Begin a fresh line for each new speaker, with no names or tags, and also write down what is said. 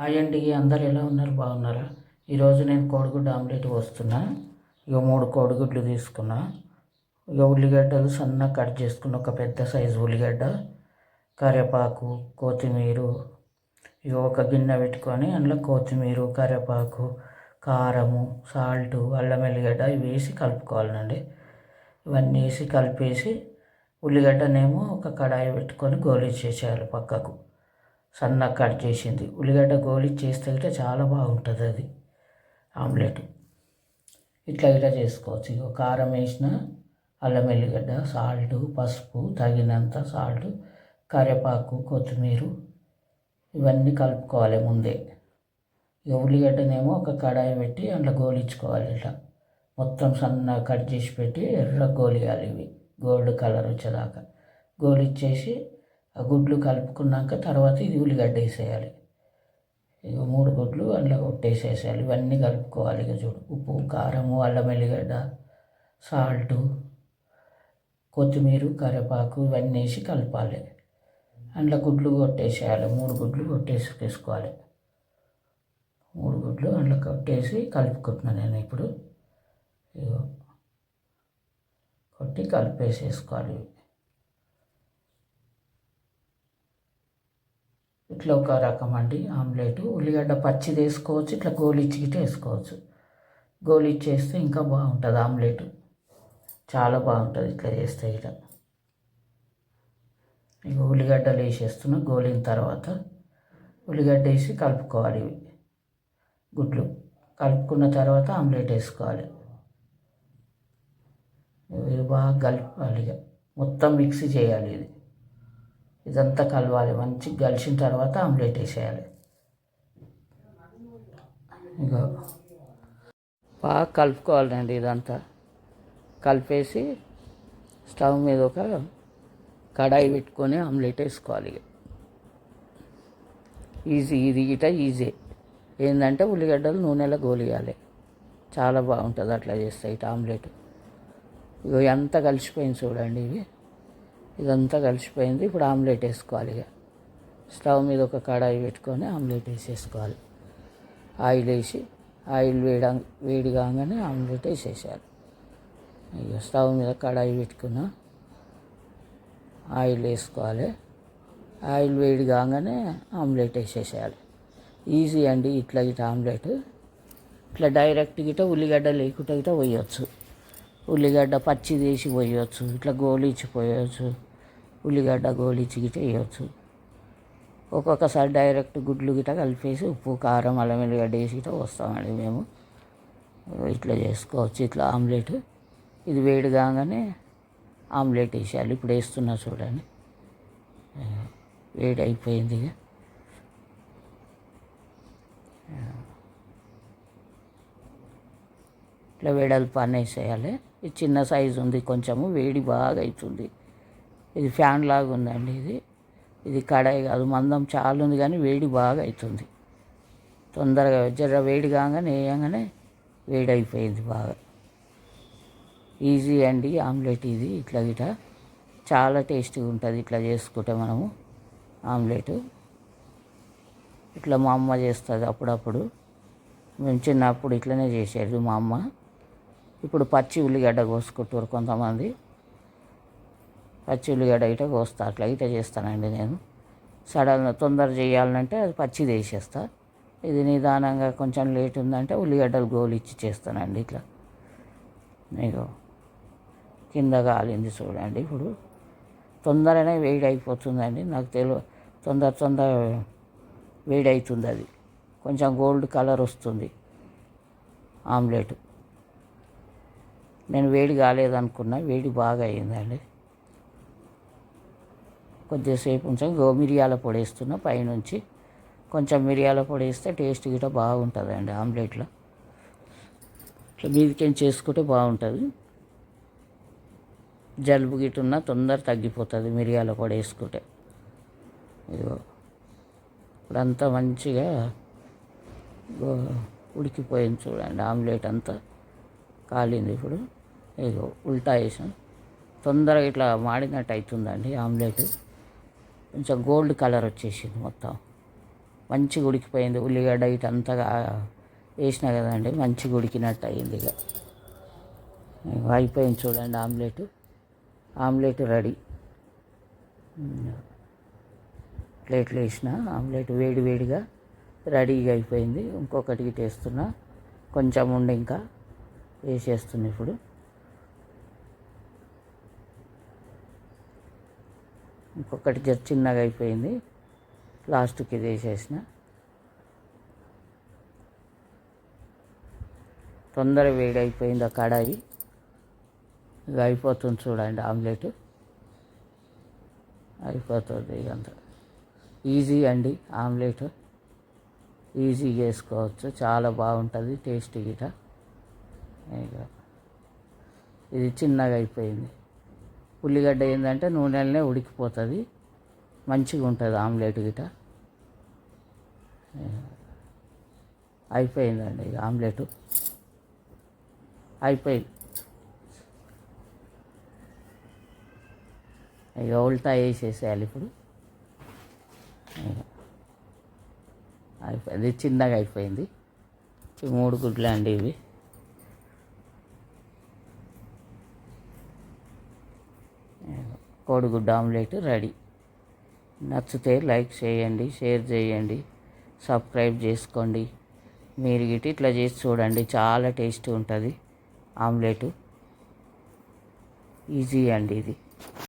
Hi అండి అందరు ఎలా ఉన్నారు? బాగున్నారా? ఈరోజు నేను కోడిగుడ్డు ఆమ్లెట్ పోస్తున్నా ఇక మూడు కోడిగుడ్లు తీసుకున్నా. ఇక ఉల్లిగడ్డలు సన్నగా కట్ చేసుకున్న ఒక పెద్ద సైజు ఉల్లిగడ్డ కరివేపాకు కొత్తిమీర ఇక ఒక గిన్నె పెట్టుకొని అందులో కొత్తిమీర కరివేపాకు కారము సాల్ట్ అల్లం ఎల్లిగడ్డ ఇవి వేసి కలుపుకోవాలండి ఇవన్నీ వేసి కలిపేసి ఉల్లిగడ్డనేమో ఒక కడాయి పెట్టుకొని గోలిచ్చేసేయాలి పక్కకు. సన్నగా కట్ చేసింది. ఉల్లిగడ్డ గోలిచ్చేస్తే గిట్ట చాలా బాగుంటుంది అది. ఆమ్లెట్. ఇట్లా ఇట్లా చేసుకోవచ్చు. ఇక కారం వేసిన అల్లం ఎల్లిగడ్డ సాల్ట్ పసుపు తగినంత సాల్ట్ కరివేపాకు కొత్తిమీర ఇవన్నీ కలుపుకోవాలి ముందే. ఇక ఉల్లిగడ్డనేమో ఒక కడాయి పెట్టి అందులో గోలించుకోవాలి ఇట్లా. మొత్తం సన్నగా కట్ చేసి పెట్టి ఎర్ర గోలియాలి ఇవి. గోల్డ్ కలర్ వచ్చేదాకా. గోలిచ్చేసి ఆ గుడ్లు కలుపుకున్నాక తర్వాత ఇది ఉల్లిగడ్డ వేసేయాలి. ఇక మూడు గుడ్లు అందులో కొట్టేసేసేయాలి. ఇవన్నీ కలుపుకోవాలి ఇక చూడు. ఉప్పు కారము అల్లం ఎల్లిగడ్డ సాల్టు కొత్తిమీర కరివేపాకు ఇవన్నీ వేసి కలపాలి. అందులో గుడ్లు కొట్టేసేయాలి. మూడు గుడ్లు కొట్టేసి వేసుకోవాలి మూడు గుడ్లు అందులో కొట్టేసి కలుపుకుంటున్నాను నేను ఇప్పుడు. ఇగో కొట్టి కలిపేసేసుకోవాలి. ఇట్లా ఒక రకం అండి ఆమ్లెట్. ఉల్లిగడ్డ పచ్చిది వేసుకోవచ్చు ఇట్లా గోలిచ్చిగిట వేసుకోవచ్చు. గోలిచ్చేస్తే ఇంకా బాగుంటుంది ఆమ్లెట్. చాలా బాగుంటుంది ఇట్లా చేస్తే ఇట. ఇక ఉల్లిగడ్డలు వేసేస్తున్నా గోలిన తర్వాత ఉల్లిగడ్డ వేసి కలుపుకోవాలి ఇవి. గుడ్లు. కలుపుకున్న తర్వాత ఆమ్లెట్ వేసుకోవాలి. ఇవి బాగా కలపాలి ఇక. మొత్తం మిక్స్ చేయాలి ఇది. ఇదంతా కలవాలి. మంచిగా కలిసిన తర్వాత ఆమ్లెట్ వేసేయాలి. ఇగో. బాగా కలుపుకోవాలండి ఇదంతా. కలిపేసి స్టవ్ మీద ఒక కడాయి పెట్టుకొని ఆమ్లెట్ వేసుకోవాలి ఈజీ ఇది గిట ఈజీ. ఏంటంటే ఉల్లిగడ్డలు నూనెలో గోలియాలి. చాలా బాగుంటుంది అట్లా చేస్తే ఇటు ఆమ్లెట్. ఇగో ఎంత కలిసిపోయింది చూడండి ఇవి. ఇదంతా కలిసిపోయింది. ఇప్పుడు ఆమ్లెట్ వేసుకోవాలి ఇక. స్టవ్ మీద ఒక కడాయి పెట్టుకొని ఆమ్లెట్ వేసేసుకోవాలి. ఆయిల్ వేసి ఆయిల్ వేడ వేడి కాగానే ఆమ్లెట్ వేసేసారు ఇక స్టవ్ మీద కడాయి పెట్టుకున్న ఆయిల్ వేసుకోవాలి. ఆయిల్ వేడి కాగానే ఆమ్లెట్ వేసేసేయాలి. ఈజీ అండి ఇట్లా ఇట్లా ఆమ్లెట్. ఇట్లా డైరెక్ట్ గిట ఉల్లిగడ్డ లేకుండా గిట పోయొచ్చు. ఉల్లిగడ్డ పచ్చి తీసి పోయొచ్చు. ఇట్లా గోలిచ్చి పోయొచ్చు ఉల్లిగడ్డ గోలిచ్చి గిట్ట వేయచ్చు. ఒక్కొక్కసారి డైరెక్ట్ గుడ్లు గిట్ట కలిపేసి ఉప్పు కారం అల్లం ఎల్లిగడ్డ వేసి వస్తామండి మేము. ఇట్లా చేసుకోవచ్చు. ఇట్లా ఆమ్లెట్. ఇది వేడి కాగానే ఆమ్లెట్ వేసేయాలి. ఇప్పుడు వేస్తున్నా చూడండి. వేడి అయిపోయింది ఇక. ఇట్లా వెడల్పు వేసేయాలి. ఇది చిన్న సైజు ఉంది కొంచెము. వేడి బాగా అవుతుంది. ఇది ఫ్యాన్ లాగా ఉందండి ఇది. ఇది కడాయి కాదు మందం చాలా ఉంది కానీ వేడి బాగా అవుతుంది. తొందరగా జర వేడి కాగానే వేయగానే వేడి అయిపోయింది బాగా. ఈజీ అండి ఆమ్లెట్ ఇది ఇట్లా గిట చాలా టేస్టీగా ఉంటుంది ఇట్లా చేసుకుంటే మనము ఆమ్లెట్. ఇట్లా మా అమ్మ చేస్తుంది అప్పుడప్పుడు. మేము చిన్నప్పుడు ఇట్లనే చేసేది మా అమ్మ. ఇప్పుడు పచ్చి ఉల్లిగడ్డ కోసుకుంటారు కొంతమంది. పచ్చి ఉల్లిగడ్డ అయితే కోస్తా అట్లా అయితే చేస్తానండి నేను. సడన్ తొందర చేయాలంటే అది పచ్చిది వేసేస్తా ఇది నిదానంగా కొంచెం లేట్ ఉందంటే ఉల్లిగడ్డలు గోలు ఇచ్చి చేస్తానండి ఇట్లా. మీకు కింద కాలింది చూడండి ఇప్పుడు. తొందరనే వేడి అయిపోతుందండి నాకు తెలియ తొందర తొందర వేడి అవుతుంది అది. కొంచెం గోల్డ్ కలర్ వస్తుంది ఆమ్లెట్. నేను వేడి కాలేదనుకున్నా వేడి బాగా అయిందండి. కొద్దిసేపు ఉంచాం గో మిరియాల పొడి వేస్తున్నా పైనుంచి కొంచెం మిరియాల పొడి వేస్తే టేస్ట్ గిట్ట బాగుంటుందండి ఆమ్లెట్లో. ఇట్లా మీదికేం చేసుకుంటే బాగుంటుంది. జలుబు గిట్టున్నా తొందర తగ్గిపోతుంది మిరియాల పొడి వేసుకుంటే. ఇదిగో ఇప్పుడంతా మంచిగా ఉడికిపోయింది చూడండి ఆమ్లెట్ అంతా. కాలింది ఇప్పుడు. ఇదిగో ఉల్టా వేసాం. తొందరగా ఇట్లా మాడినట్టు అవుతుందండి ఆమ్లెట్. కొంచెం గోల్డ్ కలర్ వచ్చేసింది మొత్తం. మంచిగా ఉడికిపోయింది ఉల్లిగడ్డ ఇటంతగా వేసిన కదండి మంచిగా ఉడికినట్టు అయింది ఇక. అయిపోయింది చూడండి ఆమ్లెట్. Omelette ready. ప్లేట్లు వేసిన ఆమ్లెట్ వేడి వేడిగా రెడీగా అయిపోయింది. ఇంకొకటి ఇటు వేస్తున్నా కొంచెం ఉండి ఇంకా వేసేస్తున్నా ఇప్పుడు. ఇంకొకటి జర చిన్నగా అయిపోయింది. లాస్ట్కి ఇది వేసేసిన తొందర వేడి అయిపోయింది ఆ కడాయి. ఇక అయిపోతుంది చూడండి ఆమ్లెట్. అయిపోతుంది ఇదంతా ఈజీ అండి ఆమ్లెట్. ఈజీగా చేసుకోవచ్చు. చాలా బాగుంటుంది టేస్ట్ గిట. ఇది చిన్నగా అయిపోయింది. ఉల్లిగడ్డ ఏంటంటే నూనెలనే ఉడికిపోతుంది. మంచిగా ఉంటుంది ఆమ్లెట్ గిట అయిపోయిందండి ఇక ఆమ్లెట్. అయిపోయింది. ఇక ఉల్టా వేసేసేయాలి ఇప్పుడు. ఇక అయిపోయింది చిన్నగా అయిపోయింది. మూడు గుడ్లు అండి ఇవి. కోడిగుడ్డు ఆమ్లెట్ రెడీ. నచ్చితే లైక్ చేయండి షేర్ చేయండి సబ్స్క్రైబ్ చేసుకోండి. మీరు గిట్ ఇట్లా చేసి చూడండి చాలా టేస్ట్ ఉంటుంది ఆమ్లెట్. ఈజీ అండి ఇది.